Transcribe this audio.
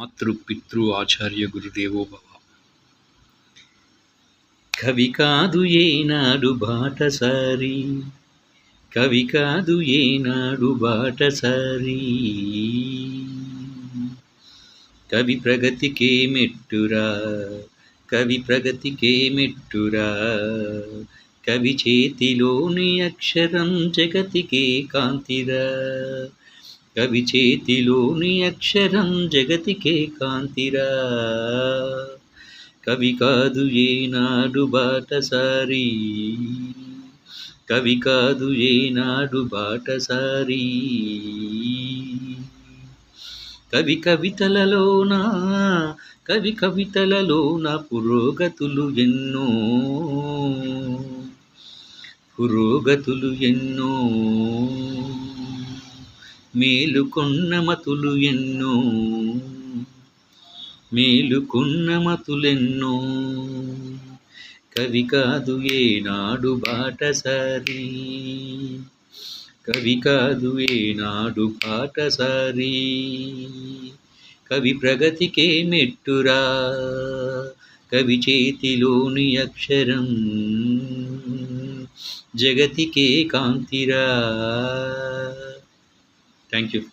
మాతృ పితృ ఆచార్య గురుదేవో భవ. కవి కాదు ఏనాడు బాటసారి. కవి కాదు ఏనాడు బాటసారి. కవి ప్రగతికే మెట్టురా. కవి ప్రగతికే మెట్టురా. కవి చేతిలోని అక్షరం జగతికే కాంతిరా. కవి చేతిలోని అక్షరం జగతికే కాంతిరా. కవి కాదు ఏనాడు బాటసారి. కవి కాదు ఏనాడు బాటసారి. కవి కవితలలోన? కవి కవితలలోన? పురోగతులు ఎన్నో? పురోగతులు ఎన్నో? మేలుకొన్న మతులు ఎన్నో. మేలుకున్న మతులెన్నో. కవి కాదు ఏనాడు బాటసారి. కవి కాదు ఏనాడు బాటసారి కవి ప్రగతికే మెట్టురా. కవి చేతిలోని అక్షరం. జగతికే కాంతిరా. Thank you.